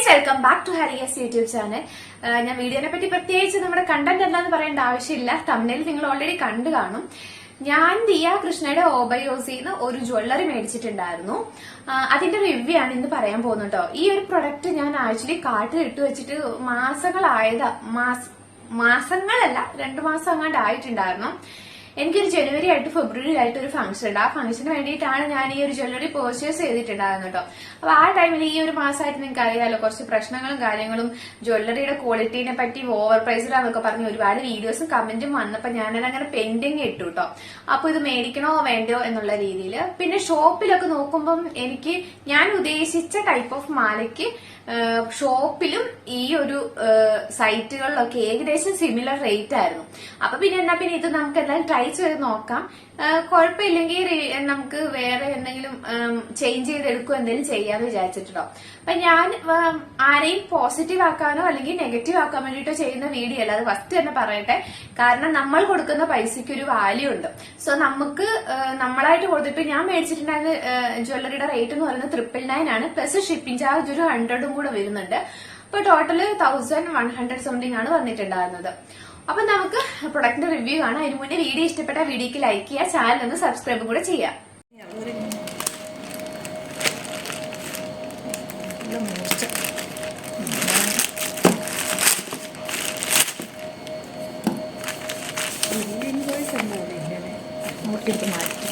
Guys welcome back to Hariyas YouTube channel ഞാൻ വീഡിയോനെ പറ്റി പ്രത്യേകിച്ച് നമ്മുടെ കണ്ടന്റ് എന്താന്ന് പറയേണ്ട ആവശ്യമില്ല. തമ്മിൽ നിങ്ങൾ ഓൾറെഡി കണ്ടു കാണും. ഞാൻ ദിയ കൃഷ്ണയുടെ ഓബയോസിന്ന് ഒരു ജ്വല്ലറി മേടിച്ചിട്ടുണ്ടായിരുന്നു. അതിന്റെ റിവ്യൂ ആണ് ഇന്ന് പറയാൻ പോകുന്നത് കേട്ടോ ഈ ഒരു പ്രൊഡക്റ്റ് ഞാൻ ആക്ച്വലി കാട്ടിൽ ഇട്ട് വെച്ചിട്ട് മാസങ്ങളായതാ മാസ മാസങ്ങളല്ല രണ്ടു മാസം അങ്ങാണ്ട് ആയിട്ടുണ്ടായിരുന്നു. എനിക്കൊരു ജനുവരി ആയിട്ട് ഫെബ്രുവരി ആയിട്ട് ഒരു ഫംഗ്ഷൻ ഉണ്ട്. ആ ഫംഗ്ഷന് വേണ്ടിയിട്ടാണ് ഞാൻ ഈ ഒരു ജ്വല്ലറി പർച്ചേസ് ചെയ്തിട്ടുണ്ടായിരുന്നു കേട്ടോ. അപ്പൊ ആ ടൈമിൽ ഈ ഒരു മാസമായിട്ട് നിങ്ങൾക്ക് അറിയാമല്ലോ കുറച്ച് പ്രശ്നങ്ങളും കാര്യങ്ങളും ജ്വല്ലറിയുടെ ക്വാളിറ്റീനെ പറ്റി ഓവർ പ്രൈസിലാന്നൊക്കെ പറഞ്ഞ് ഒരുപാട് വീഡിയോസും കമന്റും വന്നപ്പോ ഞാൻ അങ്ങനെ പെൻഡിങ് ഇട്ടു കേട്ടോ. അപ്പൊ ഇത് മേടിക്കണോ വേണ്ടയോ എന്നുള്ള രീതിയിൽ പിന്നെ ഷോപ്പിലൊക്കെ നോക്കുമ്പം എനിക്ക് ഞാൻ ഉദ്ദേശിച്ച ടൈപ്പ് ഓഫ് മാലയ്ക്ക് ഷോപ്പിലും ഈ ഒരു സൈറ്റുകളിലൊക്കെ ഏകദേശം സിമിലർ റേറ്റ് ആയിരുന്നു. അപ്പൊ പിന്നെ എന്നാ പിന്നെ ഇത് നമുക്ക് എന്തായാലും ട്രൈ ചെയ്ത് നോക്കാം. കുഴപ്പമില്ലെങ്കിൽ നമുക്ക് വേറെ എന്തെങ്കിലും ചേഞ്ച് ചെയ്തെടുക്കുക എന്തെങ്കിലും ചെയ്യാന്ന് വിചാരിച്ചിട്ടുണ്ടോ? അപ്പൊ ഞാൻ ആരെയും പോസിറ്റീവ് ആക്കാനോ അല്ലെങ്കിൽ നെഗറ്റീവ് ആക്കാൻ വേണ്ടിയിട്ടോ ചെയ്യുന്ന വീഡിയോ അല്ല അത് ഫസ്റ്റ് തന്നെ പറയട്ടെ. കാരണം നമ്മൾ കൊടുക്കുന്ന പൈസയ്ക്ക് ഒരു വാല്യൂ ഉണ്ട്. സോ നമുക്ക് നമ്മളായിട്ട് കൊടുത്തിട്ട് ഞാൻ മേടിച്ചിട്ടുണ്ടായിരുന്ന ജ്വല്ലറിയുടെ റേറ്റ് എന്ന് പറയുന്നത് ട്രിപ്പിൾ നയൻ ആണ്. പ്ലസ് ഷിപ്പിംഗ് ചാർജ് ഒരു ഹൺഡ്രഡും കൂടെ വരുന്നുണ്ട്. അപ്പൊ total thousand one hundred something ആണ് വന്നിട്ടുണ്ടായിരുന്നത്. അപ്പൊ നമുക്ക് പ്രൊഡക്റ്റിന്റെ റിവ്യൂ കാണാം. അതിന് മുന്നേ വീഡിയോ ഇഷ്ടപ്പെട്ട വീഡിയോക്ക് ലൈക്ക് ചെയ്യുക ചാനൽ ഒന്ന് സബ്സ്ക്രൈബ് കൂടെ ചെയ്യാം നോക്കിയിട്ട് മാറ്റി.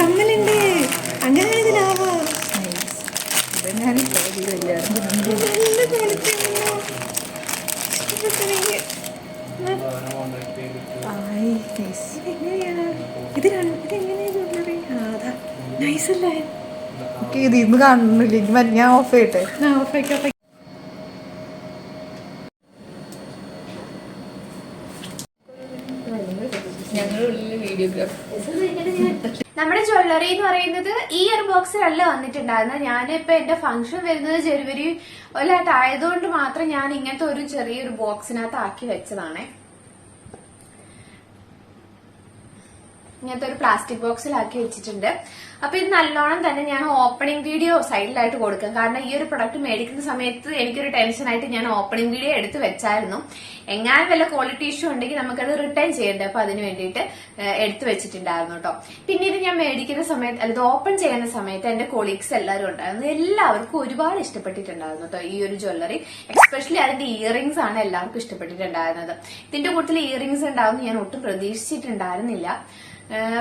കമ്മലുണ്ട്. അങ്ങനെ ഇതിലാവാ. ഇതെങ്ങനെ ഇത് രണ്ട് ഇതെങ്ങനെയാ ജ്വല്ലറി അതാ. നൈസ് അല്ലേ ഓക്കെ ഇത് ഇന്ന് കാണുന്നില്ല. ഇനി മതി ഞാൻ ഓഫ് ചെയ്യട്ടെ? ഓഫ് ആക്കി ഓഫ് ഞങ്ങളുള്ളിൽ വീഡിയോഗ്രാഫി നമ്മുടെ ജ്വല്ലറി എന്ന് പറയുന്നത് ഈ ഇയർ ബോക്സിലല്ല വന്നിട്ടുണ്ടായിരുന്നത്. ഞാനിപ്പോ എന്റെ ഫംഗ്ഷൻ വരുന്നത് ജനുവരി ഒലായിട്ട് ആയതുകൊണ്ട് മാത്രം ഞാൻ ഇങ്ങനത്തെ ഒരു ചെറിയൊരു ബോക്സിനകത്ത് ആക്കി വെച്ചതാണേ. ഇങ്ങനത്തെ ഒരു പ്ലാസ്റ്റിക് ബോക്സിലാക്കി വെച്ചിട്ടുണ്ട്. അപ്പൊ ഇത് നല്ലോണം തന്നെ ഞാൻ ഓപ്പണിംഗ് വീഡിയോ സൈഡിലായിട്ട് കൊടുക്കും. കാരണം ഈ ഒരു പ്രൊഡക്റ്റ് മേടിക്കുന്ന സമയത്ത് എനിക്കൊരു ടെൻഷനായിട്ട് ഞാൻ ഓപ്പണിംഗ് വീഡിയോ എടുത്ത് വെച്ചായിരുന്നു. എങ്ങാനും വല്ല ക്വാളിറ്റി ഇഷ്യൂ ഉണ്ടെങ്കിൽ നമുക്കത് റിട്ടേൺ ചെയ്യേണ്ടത് അപ്പൊ അതിന് വേണ്ടിയിട്ട് എടുത്തു വെച്ചിട്ടുണ്ടായിരുന്നു കേട്ടോ പിന്നെ ഇത് ഞാൻ മേടിക്കുന്ന സമയത്ത് അല്ലെങ്കിൽ ഓപ്പൺ ചെയ്യുന്ന സമയത്ത് എന്റെ കൊളീഗ്സ് എല്ലാവരും ഉണ്ടായിരുന്നു. എല്ലാവർക്കും ഒരുപാട് ഇഷ്ടപ്പെട്ടിട്ടുണ്ടായിരുന്നു കേട്ടോ ഈ ഒരു ജ്വല്ലറി എസ്പെഷ്യലി അതിന്റെ ഇയറിംഗ്സ് ആണ് എല്ലാവർക്കും ഇഷ്ടപ്പെട്ടിട്ടുണ്ടായിരുന്നത്. ഇതിന്റെ കൂട്ടത്തിൽ ഇയറിംഗ്സ് ഉണ്ടാവും ഞാൻ ഒട്ടും പ്രതീക്ഷിച്ചിട്ടുണ്ടായിരുന്നില്ല.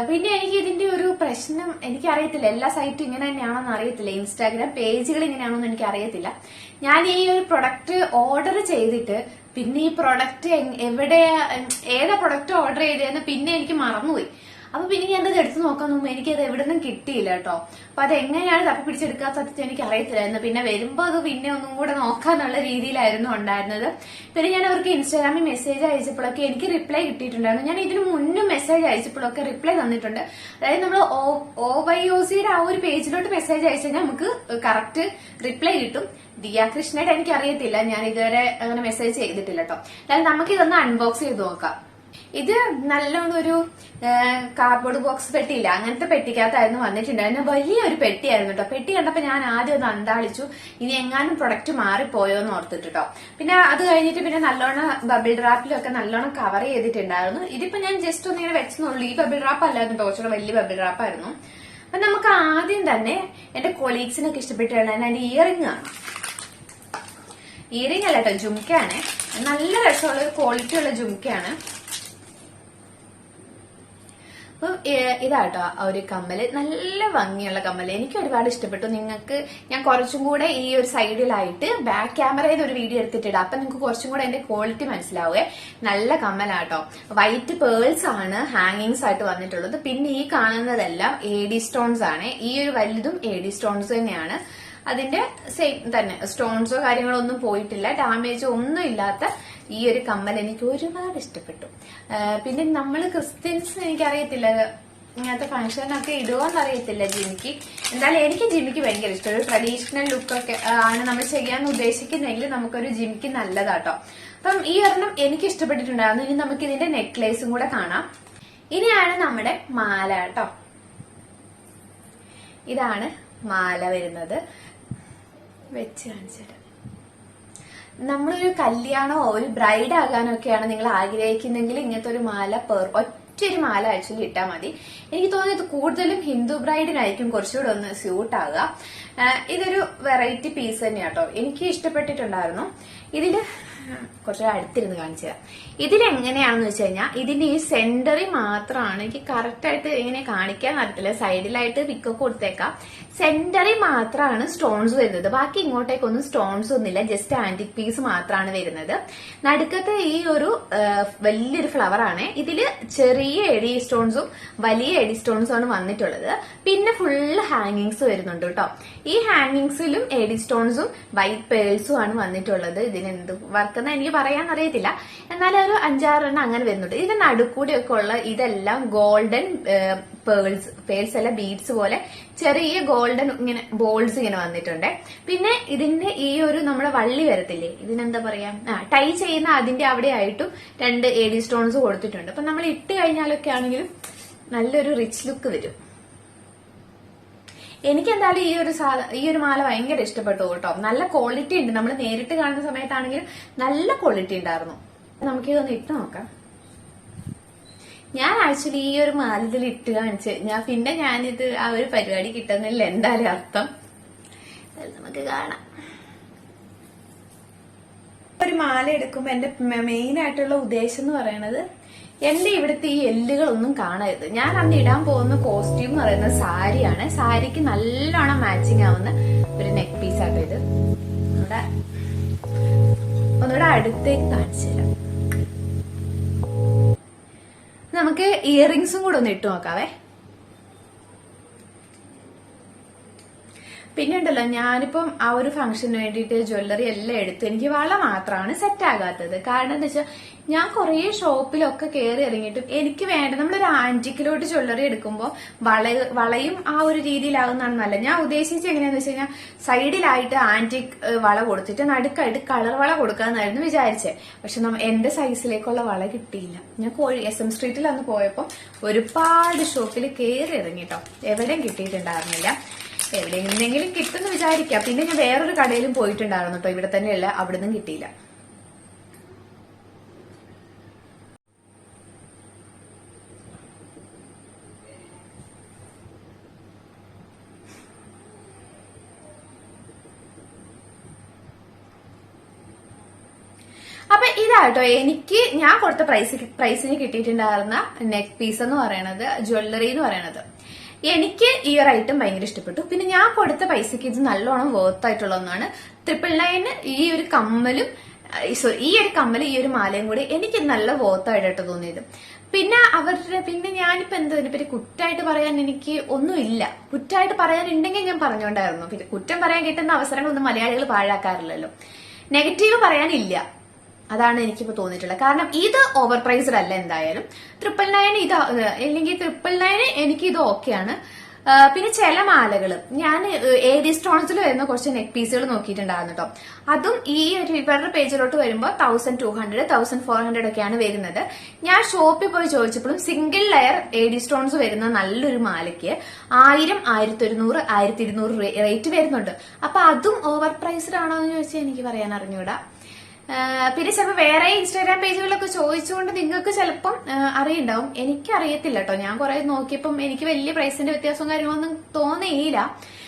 പിന്നെ എനിക്ക് ഇതിന്റെ ഒരു പ്രശ്നം എനിക്കറിയത്തില്ല. എല്ലാ സൈറ്റും ഇങ്ങനെ തന്നെയാണോന്ന് അറിയത്തില്ല. ഇൻസ്റ്റാഗ്രാം പേജുകൾ ഇങ്ങനെയാണോന്ന് എനിക്ക് അറിയത്തില്ല ഞാൻ ഈ ഒരു പ്രൊഡക്റ്റ് ഓർഡർ ചെയ്തിട്ട് പിന്നെ ഈ പ്രൊഡക്റ്റ് എവിടെ ഏതാ പ്രൊഡക്റ്റ് ഓർഡർ ചെയ്തതെന്ന് പിന്നെ എനിക്ക് മറന്നുപോയി. അപ്പൊ പിന്നെ ഞാൻ അത് എടുത്തു നോക്കാൻ നോക്കുമ്പോൾ അത് എവിടെ നിന്നും കിട്ടിയില്ല കേട്ടോ. അപ്പൊ അത് എങ്ങനെയാണ് തപ്പി പിടിച്ചെടുക്കാൻ സത്യത്തിൽ എനിക്ക് അറിയത്തില്ലായിരുന്നു. പിന്നെ വരുമ്പോ അത് പിന്നെ ഒന്നും കൂടെ നോക്കാന്നുള്ള രീതിയിലായിരുന്നു ഉണ്ടായിരുന്നത്. പിന്നെ ഞാൻ അവർക്ക് ഇൻസ്റ്റാഗ്രാമിൽ മെസ്സേജ് അയച്ചപ്പോഴൊക്കെ എനിക്ക് റിപ്ലൈ കിട്ടിയിട്ടുണ്ടായിരുന്നു. ഞാൻ ഇതിനു മുന്നും മെസ്സേജ് അയച്ചപ്പോഴൊക്കെ റിപ്ലൈ തന്നിട്ടുണ്ട്. അതായത് നമ്മൾ ഒ വൈ ഒ സിയുടെ ആ ഒരു പേജിലോട്ട് മെസ്സേജ് അയച്ചു കഴിഞ്ഞാൽ നമുക്ക് കറക്റ്റ് റിപ്ലൈ കിട്ടും. ദിയ കൃഷ്ണയുടെ എനിക്ക് അറിയത്തില്ല ഞാൻ ഇതുവരെ അങ്ങനെ മെസ്സേജ് ചെയ്തിട്ടില്ല കേട്ടോ. അതായത് നമുക്ക് ഇതൊന്ന് അൺബോക്സ് ചെയ്ത് നോക്കാം. ഇത് നല്ലോണം ഒരു കാർഡ്ബോർഡ് ബോക്സ് പെട്ടിയില്ല. അങ്ങനത്തെ പെട്ടിക്കകത്തായിരുന്നു വന്നിട്ടുണ്ടായിരുന്നു വലിയൊരു പെട്ടിയായിരുന്നു കേട്ടോ പെട്ടി കണ്ടപ്പോ ഞാൻ ആദ്യം ഒന്ന് അന്താളിച്ചു. ഇനി എങ്ങാനും പ്രൊഡക്റ്റ് മാറിപ്പോയോ എന്ന് ഓർത്തിട്ട് കേട്ടോ പിന്നെ അത് കഴിഞ്ഞിട്ട് പിന്നെ നല്ലോണം ബബിൾ ഡ്രാപ്പിലൊക്കെ നല്ലോണം കവർ ചെയ്തിട്ടുണ്ടായിരുന്നു. ഇതിപ്പോ ഞാൻ ജസ്റ്റ് ഒന്ന് ഇങ്ങനെ വെച്ചെന്നുള്ളൂ ഈ ബബിൾ ഡ്രാപ്പ് അല്ലായിരുന്നു കുറച്ചുകൂടെ വലിയ ബബിൾ ഡ്രാപ്പായിരുന്നു അപ്പൊ നമുക്ക് ആദ്യം തന്നെ എന്റെ കൊളീഗ്സിനൊക്കെ ഇഷ്ടപ്പെട്ടാണ് എന്റെ ഇയറിംഗ് ആണ് ഇയറിംഗ് അല്ല കേട്ടോ ജുംക്കയാണ് നല്ല രസമുള്ള ക്വാളിറ്റി ഉള്ള ജുംക്കയാണ് അപ്പം ഇതാട്ടോ ഒരു കമ്മൽ. നല്ല ഭംഗിയുള്ള കമ്മൽ. എനിക്ക് ഒരുപാട് ഇഷ്ടപ്പെട്ടു. നിങ്ങൾക്ക് ഞാൻ കുറച്ചും കൂടെ ഈ ഒരു സൈഡിലായിട്ട് ബാക്ക് ക്യാമറയിൽ ഒരു വീഡിയോ എടുത്തിട്ടിടാം. അപ്പൊ നിങ്ങൾക്ക് കുറച്ചും കൂടെ അതിന്റെ ക്വാളിറ്റി മനസ്സിലാവുക നല്ല കമ്മലാട്ടോ. വൈറ്റ് പേൾസ് ആണ് ഹാങ്ങിങ്സ് ആയിട്ട് വന്നിട്ടുള്ളത്. പിന്നെ ഈ കാണുന്നതെല്ലാം എ ഡി സ്റ്റോൺസ് ആണ്. ഈ ഒരു വലുതും എ ഡി സ്റ്റോൺസ് തന്നെയാണ്. അതിന്റെ സെയിം തന്നെ. സ്റ്റോൺസോ കാര്യങ്ങളോ ഒന്നും പോയിട്ടില്ല. ഡാമേജോ ഒന്നും ഇല്ലാത്ത ഈ ഒരു കമ്മൽ എനിക്ക് ഒരുപാട് ഇഷ്ടപ്പെട്ടു. പിന്നെ നമ്മൾ ക്രിസ്ത്യൻസ് എനിക്കറിയത്തില്ല. ഇങ്ങനത്തെ ഫംഗ്ഷനൊക്കെ ഇടുവോന്ന് അറിയത്തില്ല ജിമിക്ക്. എന്തായാലും എനിക്ക് ജിമിക്ക് ഭയങ്കര ഇഷ്ടം. ഒരു ട്രഡീഷണൽ ലുക്കൊക്കെ ആണ് നമ്മൾ ചെയ്യാൻ ഉദ്ദേശിക്കുന്നെങ്കിൽ നമുക്കൊരു ജിമിക്ക് നല്ലതാട്ടോ. അപ്പം ഈ ഒരെണ്ണം എനിക്ക് ഇഷ്ടപ്പെട്ടിട്ടുണ്ടായിരുന്നു. ഇനി നമുക്ക് ഇതിന്റെ നെക്ലേസും കൂടെ കാണാം. ഇനിയാണ് നമ്മുടെ മാല കേട്ടോ. ഇതാണ് മാല വരുന്നത്. വെച്ച് കാണിച്ചു തരാം നമ്മളൊരു കല്യാണമോ ഒരു ബ്രൈഡ് ആകാനോ ഒക്കെയാണ് നിങ്ങൾ ആഗ്രഹിക്കുന്നെങ്കിൽ ഇങ്ങനത്തെ ഒരു മാല പെർ ഒറ്റൊരു മാല ആക്ച്വലി ഇട്ടാൽ മതി. എനിക്ക് തോന്നുന്നത് കൂടുതലും ഹിന്ദു ബ്രൈഡിനായിരിക്കും കുറച്ചുകൂടെ ഒന്ന് സ്യൂട്ട് ആകുക ഇതൊരു വെറൈറ്റി പീസ് തന്നെയാട്ടോ. എനിക്ക് ഇഷ്ടപ്പെട്ടിട്ടുണ്ടായിരുന്നു. ഇതിൽ കുറച്ച് അടുത്തിരുന്ന് കാണിച്ചു തരാം. ഇതിലെങ്ങനെയാണെന്ന് വെച്ച് കഴിഞ്ഞാൽ ഇതിന്റെ ഈ സെന്ററിൽ മാത്രമാണ് എനിക്ക് കറക്റ്റ് ആയിട്ട് ഇങ്ങനെ കാണിക്കാൻ അറിയത്തില്ല. സൈഡിലായിട്ട് പിക്കൊക്കെ കൊടുത്തേക്കാം. സെന്ററിൽ മാത്രമാണ് സ്റ്റോൺസ് വരുന്നത്. ബാക്കി ഇങ്ങോട്ടേക്കൊന്നും സ്റ്റോൺസ് ഒന്നുമില്ല. ജസ്റ്റ് ആന്റിക് പീസ് മാത്രമാണ് വരുന്നത്. നടുക്കത്തെ ഈ ഒരു വലിയൊരു ഫ്ലവർ ആണ്. ഇതിൽ ചെറിയ എഡി സ്റ്റോൺസും വലിയ എഡി സ്റ്റോൺസും ആണ് വന്നിട്ടുള്ളത്. പിന്നെ ഫുള്ള് ഹാങ്ങിങ്സ് വരുന്നുണ്ട് കേട്ടോ. ഈ ഹാങ്ങിങ്സിലും എഡി സ്റ്റോൺസും വൈറ്റ് പേൾസും ആണ് വന്നിട്ടുള്ളത്. ഇതിന് എന്ത് വർക്കെന്ന് എനിക്ക് പറയാൻ അറിയത്തില്ല എന്നാലും ഒരു അഞ്ചാറെണ്ണം അങ്ങനെ വരുന്നുണ്ട്. ഇതിന്റെ നടുക്കൂടെയൊക്കെ ഉള്ള ഇതെല്ലാം ഗോൾഡൻ പേൾസ് പേൾസ് അല്ല ബീഡ്സ് പോലെ ചെറിയ ഗോൾഡൻ ഇങ്ങനെ ബോൾസ് ഇങ്ങനെ വന്നിട്ടുണ്ട്. പിന്നെ ഇതിന്റെ ഈ ഒരു നമ്മുടെ വള്ളി വരത്തില്ലേ? ഇതിനെന്താ പറയാ? ആ ടൈ ചെയ്യുന്ന അതിന്റെ അവിടെ ആയിട്ടും രണ്ട് എ ഡി സ്റ്റോൺസ് കൊടുത്തിട്ടുണ്ട്. അപ്പൊ നമ്മൾ ഇട്ട് കഴിഞ്ഞാലൊക്കെ ആണെങ്കിലും നല്ലൊരു റിച്ച് ലുക്ക് വരും. എനിക്ക് എന്തായാലും ഈ ഒരു ഈ ഒരു മാല ഭയങ്കര ഇഷ്ടപ്പെട്ടു കേട്ടോ. നല്ല ക്വാളിറ്റി ഉണ്ട്. നമ്മൾ നേരിട്ട് കാണുന്ന സമയത്താണെങ്കിലും നല്ല ക്വാളിറ്റി ഉണ്ടായിരുന്നു. നമുക്ക് ഇതൊന്ന് ഇട്ട് നോക്കാം. ഞാൻ ആക്ച്വലി ഈ ഒരു മാല ഇട്ട് കാണിച്ച് ഞാൻ പിന്നെ ഞാനിത് ആ ഒരു പരിപാടി കിട്ടുന്നില്ല എന്തായാലും അർത്ഥം. നമുക്ക് കാണാം. ഒരു മാല എടുക്കുമ്പോ എന്റെ മെയിൻ ആയിട്ടുള്ള ഉദ്ദേശം എന്ന് പറയുന്നത് എന്റെ ഇവിടുത്തെ ഈ എല്ലുകളൊന്നും കാണരുത്. ഞാൻ അന്ന് ഇടാൻ പോകുന്ന കോസ്റ്റ്യൂം എന്ന് പറയുന്ന സാരിയാണ്. സാരിക്ക് നല്ലോണം മാച്ചിങ് ആവുന്ന ഒരു നെക്ക് പീസ് ആട്ടോ ഇത്. നമ്മുടെ ഒന്നുകൂടെ അടുത്തേക്ക് കാണിച്ചു തരാം. നമുക്ക് ഇയറിങ്സും കൂടെ ഒന്ന് ഇട്ട് നോക്കാവേ. പിന്നെ ഉണ്ടല്ലോ ഞാനിപ്പം ആ ഒരു ഫംഗ്ഷന് വേണ്ടിയിട്ട് ജ്വല്ലറി എല്ലാം എടുത്തു എനിക്ക് വള മാത്രമാണ് സെറ്റ് ആകാത്തത്. കാരണം എന്താ വെച്ചാൽ ഞാൻ കുറേ ഷോപ്പിലൊക്കെ കയറി ഇറങ്ങിയിട്ടും എനിക്ക് വേണ്ട നമ്മളൊരു ആന്റിക്കിലോട്ട് ജ്വല്ലറി എടുക്കുമ്പോൾ വള വളയും ആ ഒരു രീതിയിലാകുന്നതാണ് നല്ലത് ഞാൻ ഉദ്ദേശിച്ചത് എങ്ങനെയാന്ന് വെച്ച് കഴിഞ്ഞാൽ സൈഡിലായിട്ട് ആന്റിക് വള കൊടുത്തിട്ട് നടുക്കായിട്ട് കളർ വള കൊടുക്കാന്നായിരുന്നു വിചാരിച്ചത് പക്ഷെ എന്റെ സൈസിലേക്കുള്ള വള കിട്ടിയില്ല. ഞാൻ കോഴി എസ് എം സ്ട്രീറ്റിൽ അന്ന് പോയപ്പോൾ ഒരുപാട് ഷോപ്പിൽ കയറി ഇറങ്ങിട്ടോ. എവിടെയും കിട്ടിയിട്ടുണ്ടായിരുന്നില്ല. എവിടെയെങ്കിലും കിട്ടുമെന്ന് വിചാരിക്കാം. പിന്നെ ഞാൻ വേറൊരു കടയിലും പോയിട്ടുണ്ടായിരുന്നു കേട്ടോ ഇവിടെ തന്നെയല്ല അവിടെ നിന്നും കിട്ടിയില്ല. അപ്പൊ ഇതാട്ടോ എനിക്ക് ഞാൻ കൊടുത്ത പ്രൈസ് പ്രൈസിന് കിട്ടിയിട്ടുണ്ടായിരുന്ന നെക്ക് പീസ് എന്ന് പറയണത് ജ്വല്ലറി എന്ന് പറയണത്. എനിക്ക് ഈ ഒരു ഐറ്റം ഭയങ്കര ഇഷ്ടപ്പെട്ടു. പിന്നെ ഞാൻ കൊടുത്ത പൈസക്ക് ഇത് നല്ലോണം വേർത്ത് ആയിട്ടുള്ള ഒന്നാണ്. ട്രിപ്പിൾ നയന് ഈ ഒരു കമ്മലും സോറി ഈ ഒരു കമ്മൽ ഈ ഒരു മാലയും കൂടി എനിക്ക് നല്ല വേർത്തായിട്ടോ തോന്നിയത്. പിന്നെ അവരുടെ പിന്നെ ഞാനിപ്പോ എന്താ ഇതിനെപ്പറ്റി കുറ്റായിട്ട് പറയാൻ എനിക്ക് ഒന്നുമില്ല. കുറ്റായിട്ട് പറയാനുണ്ടെങ്കിൽ ഞാൻ പറഞ്ഞോണ്ടായിരുന്നു. പിന്നെ കുറ്റം പറയാൻ കിട്ടുന്ന അവസരങ്ങളൊന്നും മലയാളികൾ പാഴാക്കാറില്ലല്ലോ. നെഗറ്റീവ് പറയാനില്ല. അതാണ് എനിക്കിപ്പോ തോന്നിയിട്ടുള്ളത്. കാരണം ഇത് ഓവർ പ്രൈസ്ഡ് അല്ല എന്തായാലും. ട്രിപ്പിൾ നയൻ ഇത് അല്ലെങ്കിൽ ട്രിപ്പിൾ നയൻ എനിക്ക് ഇത് ഓക്കെയാണ് പിന്നെ ചില മാലകൾ ഞാൻ ഏരി സ്റ്റോൺസിൽ വരുന്ന കുറച്ച് നെക്ക് പീസുകൾ നോക്കിയിട്ടുണ്ടായിരുന്നു കേട്ടോ അതും ഈ ഇവരുടെ പേജിലോട്ട് വരുമ്പോൾ thousand two hundred thousand four hundred ഒക്കെയാണ് വരുന്നത്. ഞാൻ ഷോപ്പിൽ പോയി ചോദിച്ചപ്പോഴും സിംഗിൾ ലെയർ ഏരി സ്റ്റോൺസ് വരുന്ന നല്ലൊരു മാലയ്ക്ക് ആയിരം ആയിരത്തി ഒരുന്നൂറ് ആയിരത്തി ഇരുന്നൂറ് റേറ്റ് വരുന്നുണ്ട്. അപ്പൊ അതും ഓവർ പ്രൈസ്ഡ് ആണോ എന്ന് ചോദിച്ചാൽ എനിക്ക് പറയാൻ അറിഞ്ഞൂടാ. പിന്നെ ചിലപ്പോൾ വേറെ ഇൻസ്റ്റാഗ്രാം പേജുകളൊക്കെ ചോദിച്ചുകൊണ്ട് നിങ്ങൾക്ക് ചിലപ്പം അറിയണ്ടാവും. എനിക്ക് അറിയത്തില്ല കേട്ടോ ഞാൻ കുറെ നോക്കിയപ്പം എനിക്ക് വലിയ പ്രൈസിന്റെ വ്യത്യാസവും കാര്യങ്ങളൊന്നും തോന്നിയില്ല.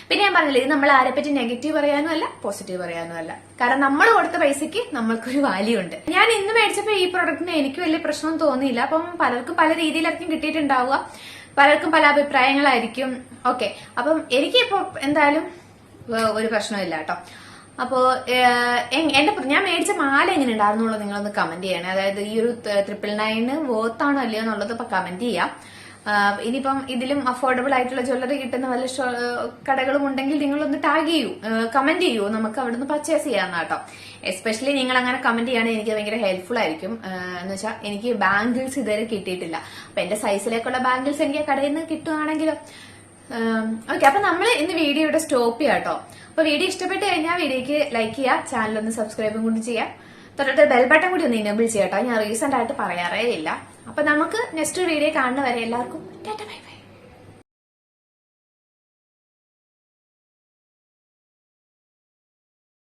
പിന്നെ ഞാൻ പറഞ്ഞില്ല ഇത് നമ്മൾ ആരെപ്പറ്റി പറ്റി നെഗറ്റീവ് പറയാനും അല്ല പോസിറ്റീവ് പറയാനും അല്ല. കാരണം നമ്മൾ കൊടുത്ത പൈസയ്ക്ക് നമ്മൾക്കൊരു വാല്യൂ ഉണ്ട്. ഞാൻ ഇന്ന് മേടിച്ചപ്പോൾ ഈ പ്രൊഡക്റ്റിന് എനിക്ക് വലിയ പ്രശ്നം തോന്നിയില്ല. അപ്പം പലർക്കും പല രീതിയിലായിരിക്കും കിട്ടിയിട്ടുണ്ടാവുക. പലർക്കും പല അഭിപ്രായങ്ങളായിരിക്കും. ഓക്കെ അപ്പം എനിക്കിപ്പോ എന്തായാലും ഒരു പ്രശ്നമില്ല കേട്ടോ അപ്പോ എന്റെ ഞാൻ മേടിച്ച മാല എങ്ങനെ ഉണ്ടായിരുന്നുള്ളൂ നിങ്ങളൊന്ന് കമന്റ് ചെയ്യണേ. അതായത് ഈ ഒരു ട്രിപ്പിൾ നയന് ആണോ അല്ലയോ എന്നുള്ളത് ഇപ്പൊ കമന്റ് ചെയ്യാം. ഇനിയിപ്പം ഇതിലും അഫോർഡബിൾ ആയിട്ടുള്ള ജ്വല്ലറി കിട്ടുന്ന വല്ല കടകളും ഉണ്ടെങ്കിൽ നിങ്ങളൊന്ന് ടാഗ് ചെയ്യൂ. കമന്റ് ചെയ്യൂ. നമുക്ക് അവിടുന്ന് പർച്ചേസ് ചെയ്യാവുന്ന കേട്ടോ. എസ്പെഷ്യലി നിങ്ങൾ അങ്ങനെ കമന്റ് ചെയ്യുകയാണെങ്കിൽ എനിക്ക് ഭയങ്കര ഹെൽപ്ഫുൾ ആയിരിക്കും. എന്ന് വെച്ചാൽ എനിക്ക് ബാംഗിൾസ് ഇതുവരെ കിട്ടിയിട്ടില്ല. അപ്പൊ എന്റെ സൈസിലേക്കുള്ള ബാംഗിൾസ് എനിക്ക് കടയിൽ നിന്ന് കിട്ടുകയാണെങ്കിലും ഓക്കെ അപ്പൊ നമ്മൾ ഇന്ന് വീഡിയോ ഇവിടെ സ്റ്റോപ്പ് ചെയ്യാം കേട്ടോ. അപ്പൊ വീഡിയോ ഇഷ്ടപ്പെട്ട് കഴിഞ്ഞാൽ വീഡിയോക്ക് ലൈക്ക് ചെയ്യുക ചാനൽ ഒന്ന് സബ്സ്ക്രൈബും കൂടി ചെയ്യാം. തൊട്ടിട്ട് ബെൽ ബട്ടൺ കൂടി ഒന്ന് ഇനേബിൾ ചെയ്യാം കേട്ടോ ഞാൻ റീസെന്റ് ആയിട്ട് പറയാറേ ഇല്ല. അപ്പൊ നമുക്ക് നെക്സ്റ്റ് വീഡിയോ കാണുന്നവരെ എല്ലാവർക്കും ബൈ ബൈ